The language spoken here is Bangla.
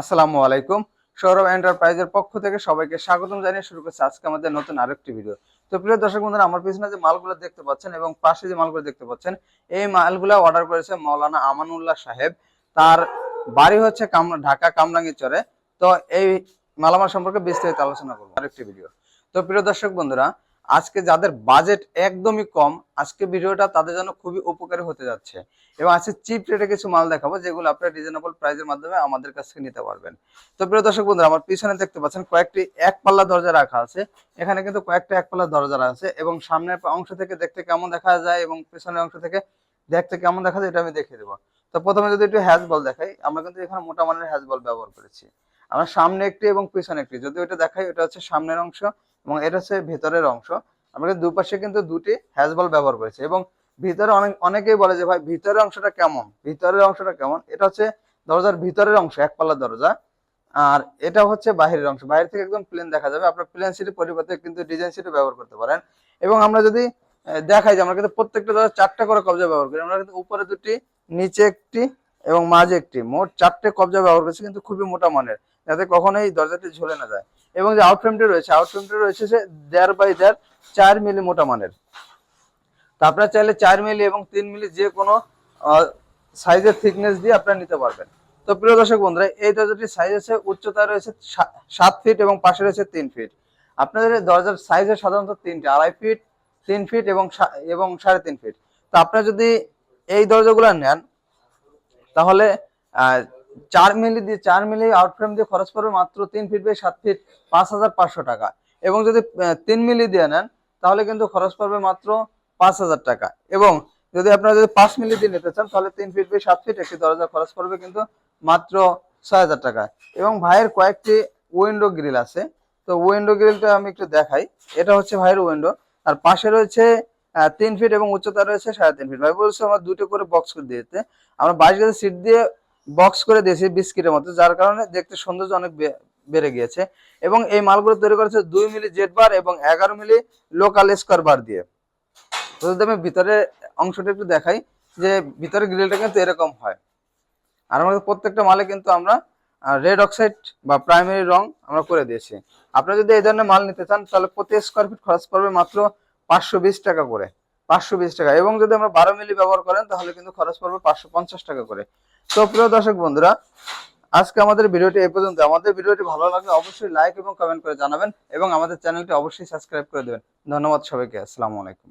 আসসালামু আলাইকুম। সৌরভ এন্টারপ্রাইজের পক্ষ থেকে সবাইকে স্বাগতম জানিয়ে শুরু করছি আজকে আমাদের নতুন আরেকটি ভিডিও তো প্রিয় দর্শক বন্ধুরা, আমার পিছনে যে মালগুলো দেখতে পাচ্ছেন এবং পাশে যে মালগুলো দেখতে পাচ্ছেন, এই মালগুলো অর্ডার করেছে মৌলানা আমানুল্লাহ সাহেব। তার বাড়ি হচ্ছে কামরা ঢাকা কামরাঙ্গি চরে তো এই মালামাল সম্পর্কে বিস্তারিত আলোচনা করব আরেকটি ভিডিও তো প্রিয় দর্শক বন্ধুরা আজকে যাদের বাজেট একদমই কম, আজকে ভিডিওটা তাদের জন্য খুবই উপকারী হতে যাচ্ছে। এবং আজকে চিপ রেটে কিছু মাল দেখাবো, যেগুলো আপনারা রিজনেবল প্রাইসের মাধ্যমে আমাদের কাছ থেকে নিতে পারবেন। তো প্রিয় দর্শক বন্ধুরা, আমার পিছনে দেখতে পাচ্ছেন কয়েকটি এক পাল্লা দরজা রাখা আছে। এখানে কিন্তু কয়েকটা এক পাল্লা দরজা আছে এবং সামনের অংশ থেকে দেখতে কেমন দেখা যায় এবং পিছনের অংশ থেকে দেখতে কেমন দেখা যায়, এটা আমি দেখিয়ে দেবো। তো প্রথমে যদি একটু হ্যাজ বল দেখাই, আমরা কিন্তু এখানে মোটা মানের হ্যাজ বল ব্যবহার করেছি। আমরা সামনে একটি এবং পিছনে একটি। যদি ওটা দেখাই ওটা হচ্ছে সামনের অংশ এবং এটা হচ্ছে ভেতরের অংশ। আমরা দুপাশে কিন্তু দুটি হ্যাজ বল ব্যবহার করেছি এবং ভিতরে অনেক, অনেকেই বলে যে, ভাই, ভিতরের অংশটা কেমন? ভিতরের অংশটা কেমন? এটা হচ্ছে দরজার ভিতরের অংশ এক পাল্লা দরজা। আর এটা হচ্ছে বাহিরের অংশ। বাইরে থেকে একদম প্লেন দেখা যাবে। আপনার প্লেন সিটের পরিবর্তে কিন্তু ডিজাইন সিটও ব্যবহার করতে পারেন। এবং আমরা যদি দেখাই যে আমরা কিন্তু প্রত্যেকটা দরজা চারটা করে কবজা ব্যবহার করি, আমরা কিন্তু উপরে দুটি, নিচে একটি এবং মাঝে একটি। মোট চারটে কবজা ব্যবহার করেছে, কিন্তু খুবই মোটা মানের, যাতে কখনোই দরজাটি ঝুলে না যায়। এবং যে আউটফ্রেমটি রয়েছে আউটফ্রেমটি রয়েছে যে দেড় বাই দেড় চার মিলি মোটা মানের। তো আপনারা চাইলে চার মিলি এবং তিন মিলি যে কোনো সাইজের থিকনেস দিয়ে আপনারা নিতে পারবেন। তো প্রিয় দর্শক বন্ধুরা, এই দরজাটির সাইজ আছে উচ্চতা রয়েছে সা- সাত ফিট এবং পাশে রয়েছে তিন ফিট আপনাদের দরজার সাইজ সাধারণত তিনটে, আড়াই ফিট তিন ফিট এবং সা- এবং সাড়ে তিন ফিট তো আপনারা যদি এই দরজাগুলো নেন তাহলে চার মিলি দিয়ে, চার মিলি আউটফ্রেম দিয়ে খরচ পড়বে মাত্র তিন ফিট বাই সাত ফিট পাঁচ হাজার পাঁচশো টাকা। এবং যদি তিন মিলি দিয়ে নেন, তাহলে কিন্তু খরচ পড়বে মাত্র পাঁচ হাজার টাকা। এবং যদি আপনারা যদি পাঁচ মিলি দিয়ে নিতে চান, তাহলে তিন ফিট বাই সাত ফিট একটি দরজা খরচ পড়বে কিন্তু মাত্র ছয় হাজার টাকা। এবং ভাইয়ের কয়েকটি উইন্ডো গ্রিল আছে। তো উইন্ডো গ্রিলটা আমি একটু দেখাই। এটা হচ্ছে ভাইয়ের উইন্ডো আর পাশে রয়েছে তিন ফিট এবং উচ্চতা রয়েছে সাড়ে তিন ফিট ভাই বলছে আমার দুটো করে বক্স করে দিতে আমরা বাইশ গেছে সিট দিয়ে বক্স করে দিয়েছি বিস্কিটের মতো, যার কারণে দেখতে সৌন্দর্য অনেক বেড়ে গিয়েছে। এবং এই মালগুলো তৈরি করেছে দুই মিলি জেড বার এবং এগারো মিলি লোকাল স্কোয়ার বার দিয়ে। যদি আমি ভিতরে অংশটা একটু দেখাই, যে ভিতরে গ্রিলটা কিন্তু এরকম হয়। আর আমাদের প্রত্যেকটা মালে কিন্তু আমরা রেড অক্সাইড বা প্রাইমারি রং আমরা করে দিয়েছি। আপনারা যদি এই ধরনের মাল নিতে চান, তাহলে প্রতি স্কোয়ার ফিট খরচ পড়বে মাত্র পাঁচশো বিশ টাকা করে, পাঁচশো বিশ টাকা। এবং যদি আমরা বারো মিলি ব্যবহার করেন, তাহলে কিন্তু খরচ পড়বে পাঁচশো পঞ্চাশ টাকা করে। তো প্রিয় দর্শক বন্ধুরা, আজকে আমাদের ভিডিওটি এ পর্যন্ত। আমাদের ভিডিওটি ভালো লাগলে অবশ্যই লাইক এবং কমেন্ট করে জানাবেন এবং আমাদের চ্যানেলটি অবশ্যই সাবস্ক্রাইব করে দেবেন। ধন্যবাদ সবাইকে। আসসালামু আলাইকুম।